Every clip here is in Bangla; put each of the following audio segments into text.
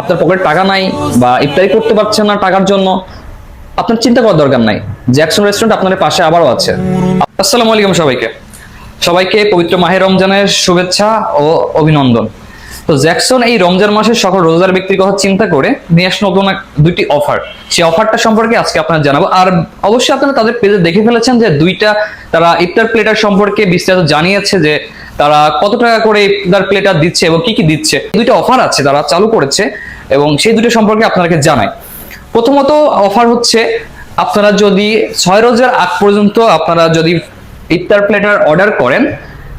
আপনার পকেটে টাকা নাই বা ইফতারি করতে পারছেন না টাকার জন্য, আপনার চিন্তা করার দরকার নাই। জ্যাকসন রেস্টুরেন্ট আপনাদের পাশে আবারও আছে। আসসালামু আলাইকুম সবাইকে। সবাইকে পবিত্র মাহে রমজানের শুভেচ্ছা ও অভিনন্দন। তো জ্যাকসন এই রমজান মাসের সকল রোজাদার ব্যক্তির কথা চিন্তা করে নিয়ে আসলো নতুন দুইটি অফার সেই অফারটা সম্পর্কে আজকে আপনারা জানাব। আর অবশ্যই আপনারা তাদের পেজে দেখে ফেলেছেন যে দুইটা তারা ইফতার প্লেটার সম্পর্কে বিস্তারিত জানিয়েছে যে তারা কত টাকা করে ইফতার প্লেটার দিচ্ছে এবং কি কি দিচ্ছে? দুইটা অফার আছে তারা চালু করেছে এবং সেই দুটো সম্পর্কে আপনাদেরকে জানাই। প্রথমত অফার হচ্ছে, আপনারা যদি ছয় রোজার আগ পর্যন্ত আপনারা যদি ইফতার প্লেটার অর্ডার করেন,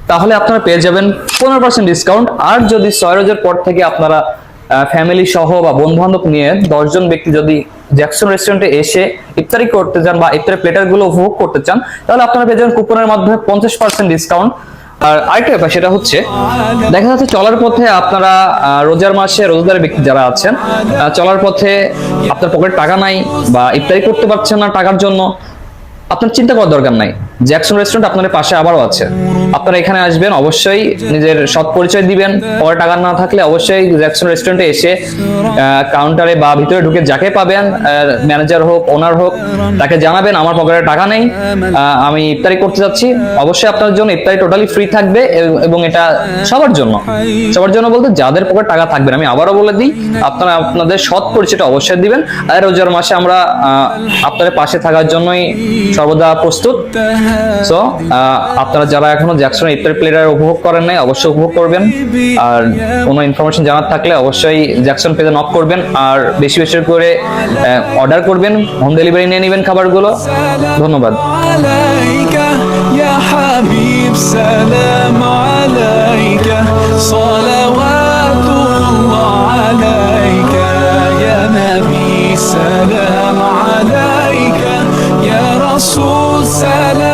তাহলে আপনারা পেয়ে যাবেন পনেরো পার্সেন্ট ডিসকাউন্ট আর যদি ছয় রোজার পর থেকে আপনারা ফ্যামিলি সহ বা বন্ধু বান্ধব নিয়ে দশজন ব্যক্তি যদি জ্যাকসন রেস্টুরেন্টে এসে ইফতারি করতে চান বা ইফতারের প্লেটারগুলো উপভোগ করতে চান, তাহলে আপনারা পেয়ে যাবেন কুপনের মাধ্যমে পঞ্চাশ পার্সেন্ট ডিসকাউন্ট আর আরেকটা ব্যাপার, সেটা হচ্ছে, দেখা যাচ্ছে চলার পথে আপনারা রোজার মাসে রোজাদার ব্যক্তি যারা আছেন চলার পথে আপনার পকেটে টাকা নাই বা ইফতারি করতে পারছেন না টাকার জন্য, আপনার চিন্তা করার দরকার নাই। জ্যাকসন রেস্টুরেন্ট আপনাদের পাশে আবারও আছে। আপনারা এখানে আসবেন, অবশ্যই নিজের সৎ পরিচয় দিবেন। পরে টাকা না থাকলে অবশ্যই জ্যাকসন রেস্টুরেন্টে এসে কাউন্টারে বা ভিতরে ঢুকে যাকে পাবেন ম্যানেজার হোক ওনার হোক, তাকে জানাবেন, আমার পকেটে টাকা নেই। আমি ইফতারি করতে যাচ্ছি। অবশ্যই আপনার জন্য ইফতারি টোটালি ফ্রি থাকবে এবং এটা সবার জন্য। সবার জন্য বলতে যাদের পকেটে টাকা থাকবে আমি আবারও বলে দিই, আপনারা আপনাদের সৎ পরিচয়টা অবশ্যই দিবেন। আর রোজার মাসে আমরা আপনাদের পাশে থাকার জন্যই সর্বদা প্রস্তুত। সো আপনারা যারা এখনো জ্যাকসন ইফতার প্লেটার উপভোগ করেন নাই অবশ্যই উপভোগ করবেন আর কোনো ইনফরমেশন জানার থাকলে অবশ্যই জ্যাকসন পেজে নক করবেন আর বেশি বেশি করে অর্ডার করবেন হোম ডেলিভারি নিয়ে নেবেন খাবারগুলো ধন্যবাদ عليك يا حبيب سلام عليك صلوات الله عليك يا نبي سلام عليك يا رسول سلام